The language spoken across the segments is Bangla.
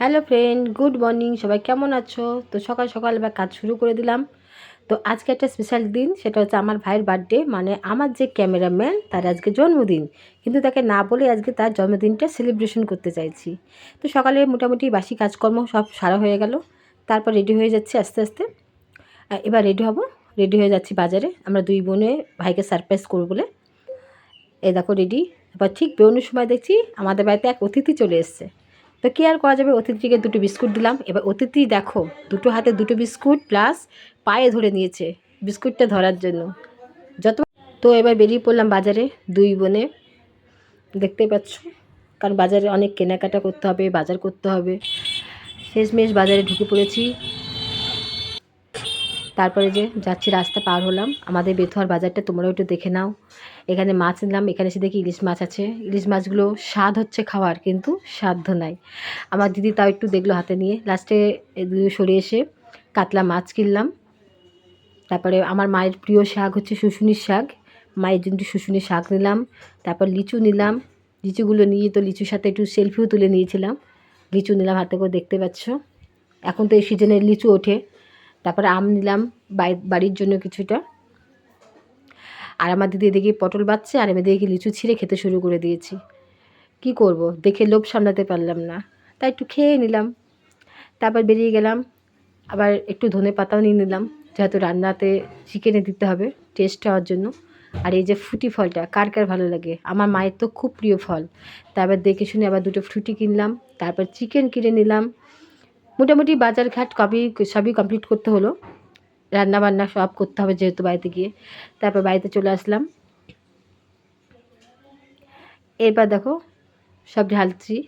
হ্যালো ফ্রেন্ড, গুড মর্নিং, সবাই কেমন আছো? তো সকাল সকাল এবার কাজ শুরু করে দিলাম। তো আজকে একটা স্পেশাল দিন, সেটা হচ্ছে আমার ভাইয়ের বার্থডে মানে আমার যে ক্যামেরাম্যান তার আজকে জন্মদিন। কিন্তু তাকে না বলে আজকে তার জন্মদিনটা সেলিব্রেশন করতে চাইছি। তো সকালে মোটামুটি বাসি কাজকর্ম সব সারা হয়ে গেল, তারপর রেডি হয়ে যাচ্ছে আস্তে আস্তে। এবার রেডি হব রেডি হয়ে যাচ্ছি বাজারে। আমরা দুই বোনে ভাইকে সারপ্রাইজ করব বলে। এ দেখো রেডি এবার ঠিক বেরোনোর সময় দেখছি আমাদের বাড়িতে এক অতিথি চলে এসছে। তো কী আর করা যাবে? অতিথিকে দুটো বিস্কুট দিলাম। এবার অতিথি দেখো, দুটো হাতে দুটো বিস্কুট প্লাস পায়ে ধরে নিয়েছে বিস্কুটটা ধরার জন্য। যত তো এবার বেরিয়ে পড়লাম বাজারে, দুই বোনে। দেখতে পাচ্ছ? কারণ বাজারে অনেক কেনাকাটা করতে হবে, বাজার করতে হবে। শেষমেশ বাজারে ঢুকে পড়েছি। তারপরে যে যাচ্ছি, রাস্তা পার হলাম। আমাদের বেথুয়ার বাজারটা তোমরাও একটু দেখে নাও। এখানে মাছ নিলাম, এখানে এসে দেখি ইলিশ মাছ আছে। ইলিশ মাছগুলো স্বাদ হচ্ছে খাওয়ার, কিন্তু সাধ্য নাই। আমার দিদি তাও একটু দেখল হাতে নিয়ে। লাস্টে সরে এসে কাতলা মাছ কিনলাম। তারপরে আমার মায়ের প্রিয় শাক হচ্ছে শুশুনির শাক। মায়ের জন্য শুশুনির শাক নিলাম। তারপর লিচু নিলাম। লিচুগুলো নিয়ে তো লিচুর সাথে একটু সেলফিও তুলে নিয়েছিলাম। লিচু নিলাম, হাতে করে দেখতে পাচ্ছ। এখন তো এই সিজনের লিচু ওঠে। তারপরে আম নিলাম বাড়ির জন্য কিছুটা। আর আমার দিদি এদিকে পটল বাচ্ছে, আর আমি এদিকে লিচু ছিঁড়ে খেতে শুরু করে দিয়েছি। কি করব? দেখে লোভ সামলাতে পারলাম না। তাই একটু খেয়ে নিলাম। তারপর বেরিয়ে গেলাম। আবার একটু ধনে পাতাও নিয়ে নিলাম। যেহেতু রান্নাতে চিকেনে দিতে হবে টেস্ট হওয়ার জন্য। আর এই যে ফুটি ফলটা, কার কার ভালো লাগে? আমার মায়ের তো খুব প্রিয় ফল। তারপর দেখে শুনে আবার দুটো ফ্রুটি কিনলাম। তারপর চিকেন কিনে নিলাম। মোটামুটি বাজার ঘাট কবি, সবই কমপ্লিট করতে হলো। রান্না বান্না সব করতে হবে যেহেতু বাড়িতে গিয়ে। তারপর বাড়িতে চলে আসলাম। এরপর দেখো, সব ঢালছি।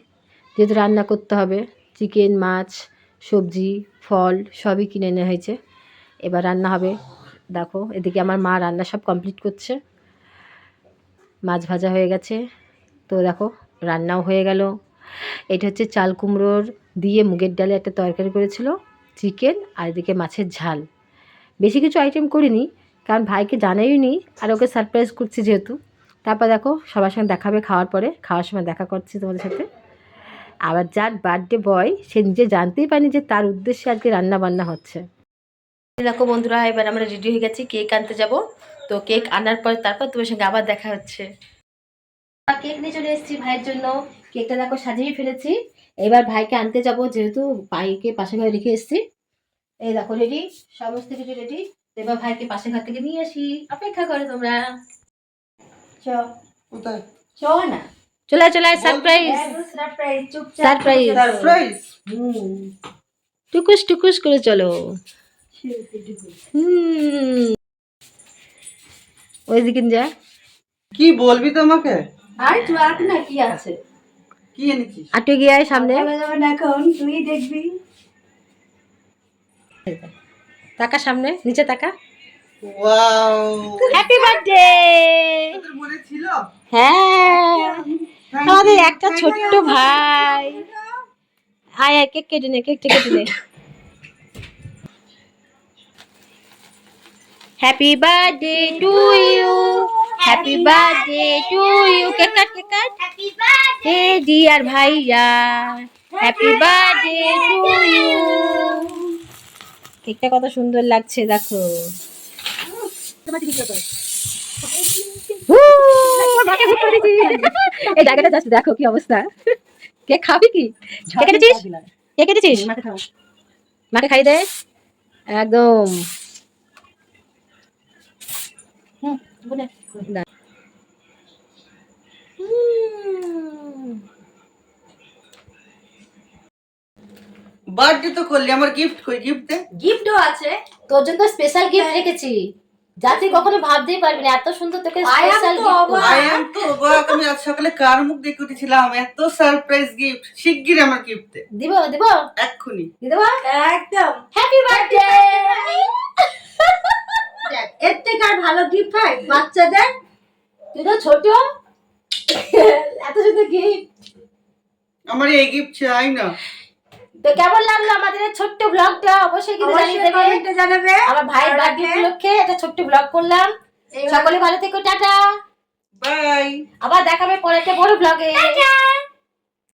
যেহেতু রান্না করতে হবে, চিকেন, মাছ, সবজি, ফল সবই কিনে নেওয়া হয়েছে। এবার রান্না হবে। দেখো, এদিকে আমার মা রান্না সব কমপ্লিট করছে। মাছ ভাজা হয়ে গেছে। তো দেখো, রান্নাও হয়ে গেল। এটা হচ্ছে চাল কুমড়োর দিয়ে মুগের ডালে একটা তরকারি করেছিল, চিকেন আর এদিকে মাছের ঝাল। বেশি কিছু আইটেম করিনি, কারণ ভাইকে জানাইনি আর ওকে সারপ্রাইজ করছি যেহেতু। তারপর দেখো সবার সঙ্গে দেখাবে খাওয়ার পরে, খাওয়ার সময় দেখা করছি তোমাদের সাথে। আবার যার বার্থডে বয় সে নিজে জানতেই পারেনি যে তার উদ্দেশ্যে আজকে রান্না বান্না হচ্ছে। দেখো বন্ধুরা, এবার আমরা রেডি হয়ে গেছি কেক আনতে যাব। তো কেক আনার পর তারপর তোমার সঙ্গে আবার দেখা হচ্ছে। কেক নিয়ে চলে এসেছি ভাইয়ের জন্য। কেকটা দেখো সাজিয়ে ফেলেছি। এবার ভাইকে আনতে যাব যেহেতু ভাইকে পাশে ঘরে রেখে এসেছি। এই দেখো রেডি সমস্ত কিছু রেডি এবার ভাইকে পাশে ঘর থেকে নিয়ে আসি। অপেক্ষা করো তোমরা। চ। না। চলে চলে সারপ্রাইজ সারপ্রাইজ সারপ্রাইজ সারপ্রাইজ টুকুস টুকুস করে চলো। হুম। ওইদিকে যা। কি বলবি তোমাকে? আর তুই আর না কি আছে? কি এনেছিস? আটে গিয়ে সামনে। এখন তুই দেখবি। তাকা সামনে নিচে তাকা। ওয়াও। হ্যাপি বার্থডে মনে ছিল? হ্যাঁ। আমাদের একটা ছোট্ট ভাই। আয় আয় কেক কেটে নে কেকটা কেটে নে। Happy birthday to you happy birthday to you cake happy birthday dear ভাইয়া হ্যাপি বার্থডে টু ইউ কেকটা কত সুন্দর লাগছে দেখো। এই জায়গাটা জাস্ট দেখো কি অবস্থা। কে খাবি কি? কে কেটেছিস? কে কেটেছিস? মাকে খাই দে। একদম। হুম। বার্থডে তো করলি আমার গিফট কই গিফট দে। গিফটও আছে। তোর জন্য স্পেশাল গিফট রেখেছি। যা তুই কখনো ভাবতেই পারবি না এত সুন্দর তোকে স্পেশাল তো গিফট আই এম তো অবাক আমি আজ সকালে কার মুখ দেখে উঠেছিলাম? এত সারপ্রাইজ গিফট শিগগির আমার গিফট দে। দিব দিব। এক্ষুনি। দিয়ে দেবো? একদম। হ্যাপি বার্থডে এর থেকে আর ভালো গিফট হয় বাচ্চাদের। তুই তো ছোট। এত সুন্দর গিফট আমার এই গিফট চাই না। তো কেমন লাগল আমাদের ছোট্ট ব্লগটা অবশ্যই কিন্তু জানিয়ে দেবে। কমেন্টে জানাবে। আমার ভাইয়ের বার্থডে লাগলে। উপলক্ষে একটা ছোট্ট ব্লগ করলাম। সকলে ভালো থেকো টাটা। বাই আবার দেখাবে পরে একটা বড় ব্লগে